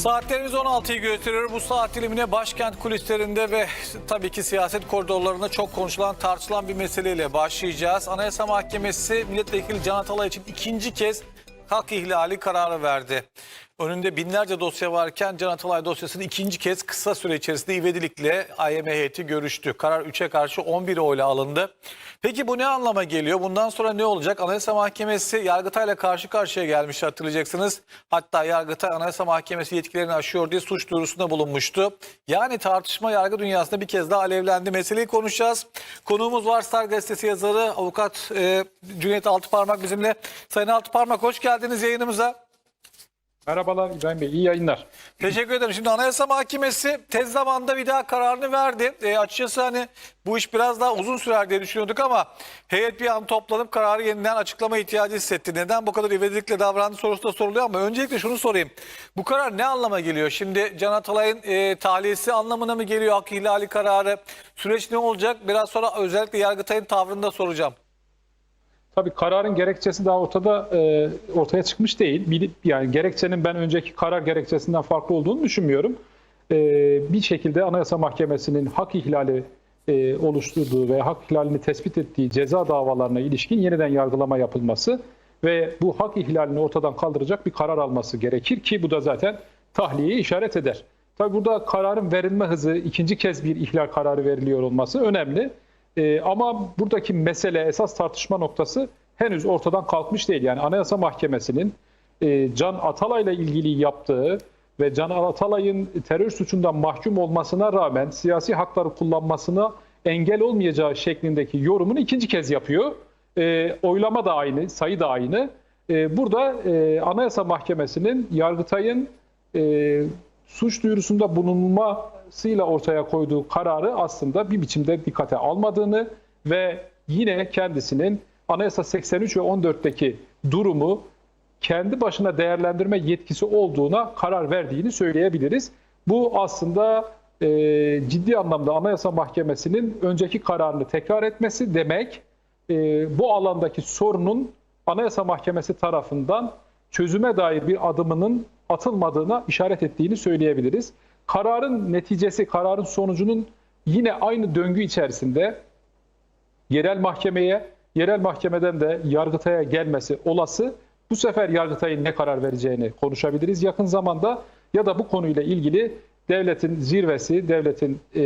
Saatlerimiz 16'yı gösteriyor. Bu saat dilimine başkent kulislerinde ve tabii ki siyaset koridorlarında çok konuşulan, tartışılan bir meseleyle başlayacağız. Anayasa Mahkemesi Milletvekili Can Atalay için ikinci kez hak ihlali kararı verdi. Önünde binlerce dosya varken Can Atalay dosyasını ikinci kez kısa süre içerisinde ivedilikle AYM heyeti görüştü. Karar 3'e karşı 11 oyla alındı. Peki bu ne anlama geliyor? Bundan sonra ne olacak? Anayasa Mahkemesi Yargıtay'la karşı karşıya gelmiş hatırlayacaksınız. Hatta Yargıtay Anayasa Mahkemesi yetkilerini aşıyor diye suç duyurusunda bulunmuştu. Yani tartışma yargı dünyasında bir kez daha alevlendi. Meseleyi konuşacağız. Konuğumuz var Star Gazetesi yazarı avukat e, Cüneyt Altıparmak bizimle. Sayın Altıparmak hoş geldiniz yayınımıza. Merhabalar İbrahim Bey, iyi yayınlar. Teşekkür ederim. Şimdi Anayasa Mahkemesi tez zamanda bir daha kararını verdi. E, açıkçası hani bu iş biraz daha uzun sürer diye düşünüyorduk ama heyet bir an toplanıp kararı yeniden açıklama ihtiyacı hissetti. Neden bu kadar ivedilikle davrandı sorusu da soruluyor ama öncelikle şunu sorayım. Bu karar ne anlama geliyor? Şimdi Can Atalay'ın e, tahliyesi anlamına mı geliyor hak ihlali kararı? Süreç ne olacak? Biraz sonra özellikle Yargıtay'ın tavrını da soracağım. Tabii kararın gerekçesi daha ortada e, ortaya çıkmış değil. Yani gerekçenin ben önceki karar gerekçesinden farklı olduğunu düşünmüyorum. E, bir şekilde Anayasa Mahkemesi'nin hak ihlali e, oluşturduğu ve hak ihlalini tespit ettiği ceza davalarına ilişkin yeniden yargılama yapılması ve bu hak ihlalini ortadan kaldıracak bir karar alması gerekir ki bu da zaten tahliyeyi işaret eder. Tabii burada kararın verilme hızı, ikinci kez bir ihlal kararı veriliyor olması önemli. Ee, ama buradaki mesele, esas tartışma noktası henüz ortadan kalkmış değil. Yani Anayasa Mahkemesi'nin e, Can Atalay'la ilgili yaptığı ve Can Atalay'ın terör suçundan mahkum olmasına rağmen siyasi hakları kullanmasına engel olmayacağı şeklindeki yorumunu ikinci kez yapıyor. E, oylama da aynı, sayı da aynı. E, burada e, Anayasa Mahkemesi'nin Yargıtay'ın e, suç duyurusunda bulunmasıyla ortaya koyduğu kararı aslında bir biçimde dikkate almadığını ve yine kendisinin Anayasa 83 ve 14'teki durumu kendi başına değerlendirme yetkisi olduğuna karar verdiğini söyleyebiliriz. Bu aslında e, ciddi anlamda Anayasa Mahkemesi'nin önceki kararını tekrar etmesi demek e, bu alandaki sorunun Anayasa Mahkemesi tarafından çözüme dair bir adımının atılmadığına işaret ettiğini söyleyebiliriz. Kararın neticesi, kararın sonucunun yine aynı döngü içerisinde yerel mahkemeye, yerel mahkemeden de Yargıtay'a gelmesi olası. Bu sefer Yargıtay'ın ne karar vereceğini konuşabiliriz yakın zamanda ya da bu konuyla ilgili devletin zirvesi, devletin e,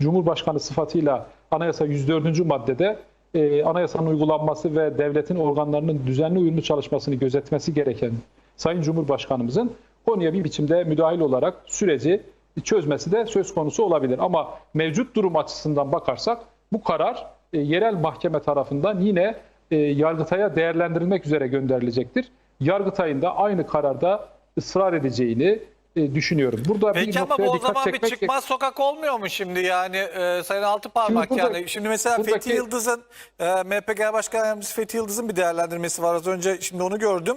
Cumhurbaşkanı sıfatıyla Anayasa 104. maddede e, anayasanın uygulanması ve devletin organlarının düzenli uyumlu çalışmasını gözetmesi gereken Sayın Cumhurbaşkanımızın konuya bir biçimde müdahil olarak süreci çözmesi de söz konusu olabilir. Ama mevcut durum açısından bakarsak bu karar e, yerel mahkeme tarafından yine e, Yargıtay'a değerlendirilmek üzere gönderilecektir. Yargıtay'ın da aynı kararda ısrar edeceğini e, düşünüyorum. Burada bir Peki ama noktaya bu o zaman bir çıkmaz sokak olmuyor mu şimdi yani e, Sayın Altıparmak Şimdi burada- yani. Şimdi mesela buradaki- Fethi Yıldız'ın e, MHP Genel Başkan Yardımcısı Fethi Yıldız'ın bir değerlendirmesi var az önce şimdi onu gördüm.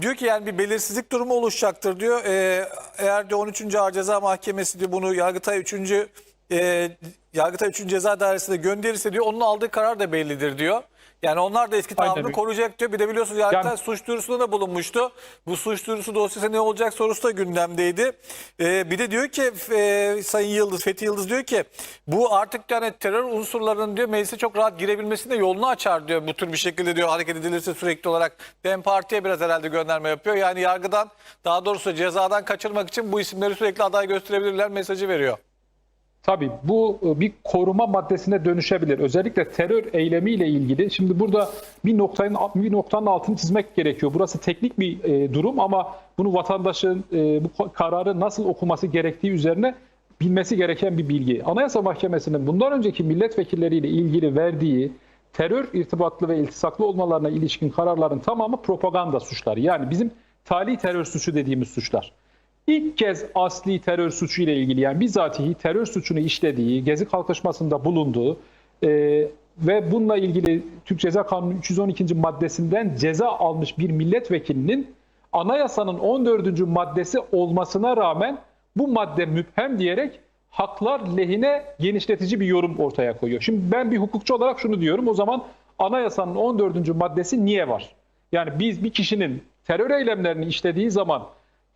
Diyor ki yani bir belirsizlik durumu oluşacaktır diyor. E, eğer diyor 13. Ağır Ceza Mahkemesi diyor bunu Yargıtay 3. E, Yargıtay 3. Ceza Dairesi'ne gönderirse diyor onun aldığı karar da bellidir diyor. Yani onlar da eski tavrını koruyacak diyor. Bir de biliyorsunuz Yargıtay Yani- suç duyurusunda da bulunmuştu. Bu suç duyurusu dosyası ne olacak sorusu da gündemdeydi. Ee, bir de diyor ki e, Sayın Yıldız, Fethi Yıldız diyor ki bu artık yani terör unsurlarının diyor meclise çok rahat girebilmesine yolunu açar diyor. Bu tür bir şekilde diyor hareket edilirse sürekli olarak DEM Parti'ye biraz herhalde gönderme yapıyor. Yani yargıdan daha doğrusu cezadan kaçırmak için bu isimleri sürekli aday gösterebilirler mesajı veriyor. Tabii bu e, bir koruma maddesine dönüşebilir. Özellikle terör eylemiyle ilgili. Şimdi burada bir noktanın bir noktanın altını çizmek gerekiyor. Burası teknik bir e, durum ama bunu vatandaşın e, bu kararı nasıl okuması gerektiği üzerine bilmesi gereken bir bilgi. Anayasa Mahkemesi'nin bundan önceki milletvekilleriyle ilgili verdiği terör irtibatlı ve iltisaklı olmalarına ilişkin kararların tamamı propaganda suçları. Yani bizim tali terör suçu dediğimiz suçlar. İlk kez asli terör suçu ile ilgili yani bizatihi terör suçunu işlediği, Gezi kalkışmasında bulunduğu e, ve bununla ilgili Türk Ceza Kanunu 312. maddesinden ceza almış bir milletvekilinin anayasanın 14. maddesi olmasına rağmen bu madde müphem diyerek haklar lehine genişletici bir yorum ortaya koyuyor. Şimdi ben bir hukukçu olarak şunu diyorum o zaman anayasanın 14. maddesi niye var? Yani biz bir kişinin terör eylemlerini işlediği zaman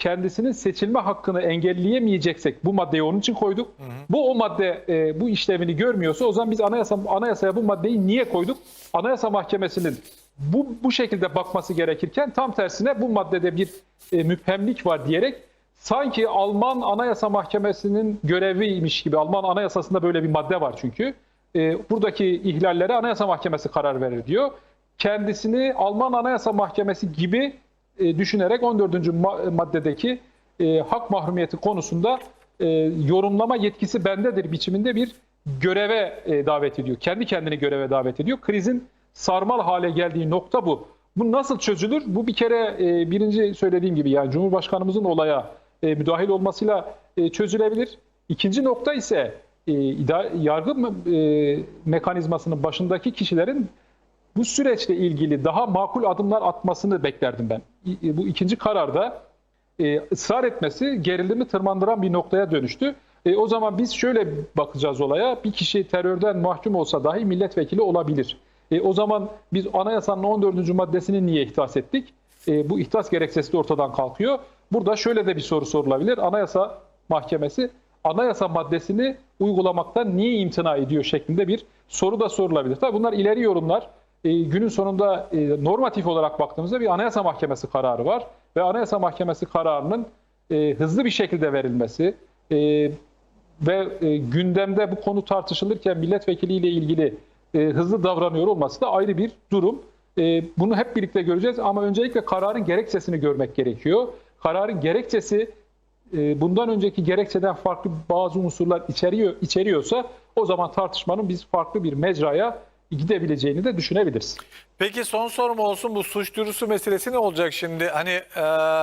kendisinin seçilme hakkını engelleyemeyeceksek bu maddeyi onun için koyduk. Bu o madde e, bu işlevini görmüyorsa o zaman biz anayasa anayasaya bu maddeyi niye koyduk? Anayasa Mahkemesi'nin bu bu şekilde bakması gerekirken tam tersine bu maddede bir e, müphemlik var diyerek sanki Alman Anayasa Mahkemesi'nin göreviymiş gibi Alman Anayasasında böyle bir madde var çünkü. E, buradaki ihlallere Anayasa Mahkemesi karar verir diyor. Kendisini Alman Anayasa Mahkemesi gibi e, düşünerek 14. ma- maddedeki e, hak mahrumiyeti konusunda e, yorumlama yetkisi bendedir biçiminde bir göreve davet ediyor. Kendi kendini göreve davet ediyor. Krizin sarmal hale geldiği nokta bu. Bu nasıl çözülür? Bu bir kere birinci söylediğim gibi yani Cumhurbaşkanımızın olaya e, müdahil olmasıyla çözülebilir. İkinci nokta ise yargı me- mekanizmasının başındaki kişilerin bu süreçle ilgili daha makul adımlar atmasını beklerdim ben. İ- Bu ikinci kararda e, ısrar etmesi gerilimi tırmandıran bir noktaya dönüştü. E, o zaman biz şöyle bakacağız olaya. Bir kişi terörden mahkum olsa dahi milletvekili olabilir. E, o zaman biz anayasanın 14. maddesini niye ihtas ettik? E, bu ihtas gerekçesi de ortadan kalkıyor. Burada şöyle de bir soru sorulabilir. Anayasa Mahkemesi anayasa maddesini uygulamaktan niye imtina ediyor şeklinde bir soru da sorulabilir. Tabii bunlar ileri yorumlar. E, günün sonunda e, normatif olarak baktığımızda bir anayasa mahkemesi kararı var ve anayasa mahkemesi kararının e, hızlı bir şekilde verilmesi ve gündemde bu konu tartışılırken milletvekiliyle ilgili hızlı davranıyor olması da ayrı bir durum. Bunu hep birlikte göreceğiz ama öncelikle kararın gerekçesini görmek gerekiyor. Kararın gerekçesi bundan önceki gerekçeden farklı bazı unsurlar içeriyor içeriyorsa o zaman tartışmanın biz farklı bir mecraya gidebileceğini de düşünebiliriz. Peki son sorum olsun bu suç duyurusu meselesi ne olacak şimdi? Hani e,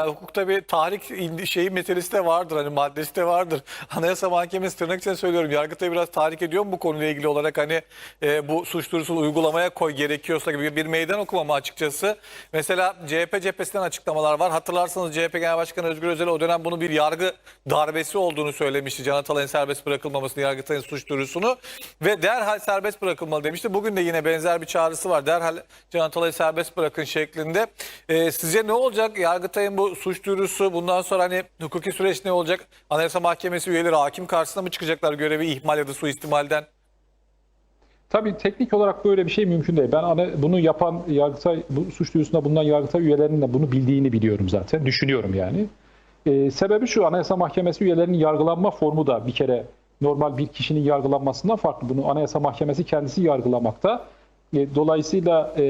hukukta bir tahrik şeyi meselesi de vardır hani maddesi de vardır. Anayasa Mahkemesi tırnak içinde söylüyorum Yargıtay biraz tahrik ediyor mu bu konuyla ilgili olarak hani e, bu suç duyurusunu uygulamaya koy gerekiyorsa gibi bir meydan okuma mı açıkçası? Mesela CHP cephesinden açıklamalar var. Hatırlarsanız CHP Genel Başkanı Özgür Özel o dönem bunu bir yargı darbesi olduğunu söylemişti. Can Atalay'ın serbest bırakılmamasını, Yargıtay'ın suç duyurusunu ve derhal serbest bırakılmalı demişti. Bugün de yine benzer bir çağrısı var. Derhal Can Atalay'ı serbest bırakın şeklinde. Ee, sizce ne olacak? Yargıtay'ın bu suç duyurusu bundan sonra hani hukuki süreç ne olacak? Anayasa Mahkemesi üyeleri hakim karşısına mı çıkacaklar görevi ihmal ya da suistimalden? Tabii teknik olarak böyle bir şey mümkün değil. Ben bunu yapan Yargıtay, bu suç duyurusunda bulunan Yargıtay üyelerinin de bunu bildiğini biliyorum zaten. Düşünüyorum yani. Ee, sebebi şu, Anayasa Mahkemesi üyelerinin yargılanma formu da bir kere normal bir kişinin yargılanmasından farklı. Bunu Anayasa Mahkemesi kendisi yargılamakta. E, dolayısıyla e,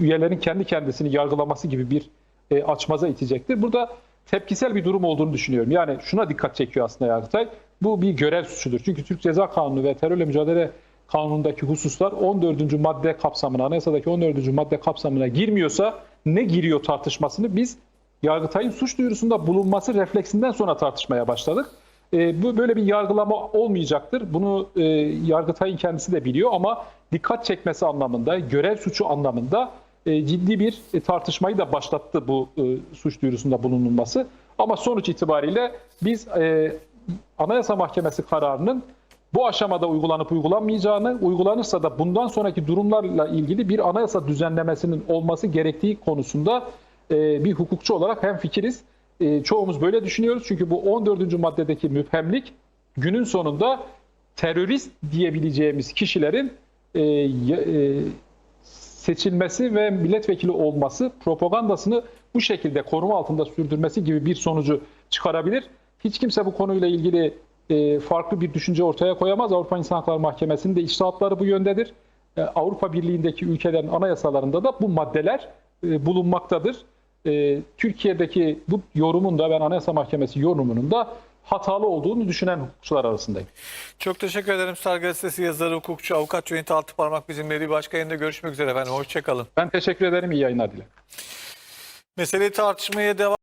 üyelerin kendi kendisini yargılaması gibi bir e, açmaza itecektir. Burada tepkisel bir durum olduğunu düşünüyorum. Yani şuna dikkat çekiyor aslında Yargıtay. Bu bir görev suçudur. Çünkü Türk Ceza Kanunu ve terörle mücadele kanunundaki hususlar 14. madde kapsamına, anayasadaki 14. madde kapsamına girmiyorsa ne giriyor tartışmasını biz Yargıtay'ın suç duyurusunda bulunması refleksinden sonra tartışmaya başladık. E, bu böyle bir yargılama olmayacaktır. Bunu e, Yargıtay'ın kendisi de biliyor ama dikkat çekmesi anlamında, görev suçu anlamında e, ciddi bir e, tartışmayı da başlattı bu e, suç duyurusunda bulunulması. Ama sonuç itibariyle biz Anayasa Mahkemesi kararının bu aşamada uygulanıp uygulanmayacağını, uygulanırsa da bundan sonraki durumlarla ilgili bir anayasa düzenlemesinin olması gerektiği konusunda bir hukukçu olarak hem fikiriz. Çoğumuz böyle düşünüyoruz çünkü bu 14. maddedeki müphemlik günün sonunda terörist diyebileceğimiz kişilerin e, e, seçilmesi ve milletvekili olması propagandasını bu şekilde koruma altında sürdürmesi gibi bir sonucu çıkarabilir. Hiç kimse bu konuyla ilgili e, farklı bir düşünce ortaya koyamaz. Avrupa İnsan Hakları Mahkemesi'nin de içtihatları bu yöndedir. E, Avrupa Birliği'ndeki ülkelerin anayasalarında da bu maddeler e, bulunmaktadır. E, Türkiye'deki bu yorumun da ben Anayasa Mahkemesi yorumunun da hatalı olduğunu düşünen hukukçular arasındayım. Çok teşekkür ederim. Star Gazetesi yazarı, hukukçu, avukat Cüneyt Altıparmak bizimle bir başka yayında görüşmek üzere efendim. Hoşçakalın. Ben teşekkür ederim. İyi yayınlar dilerim. Meseleyi tartışmaya devam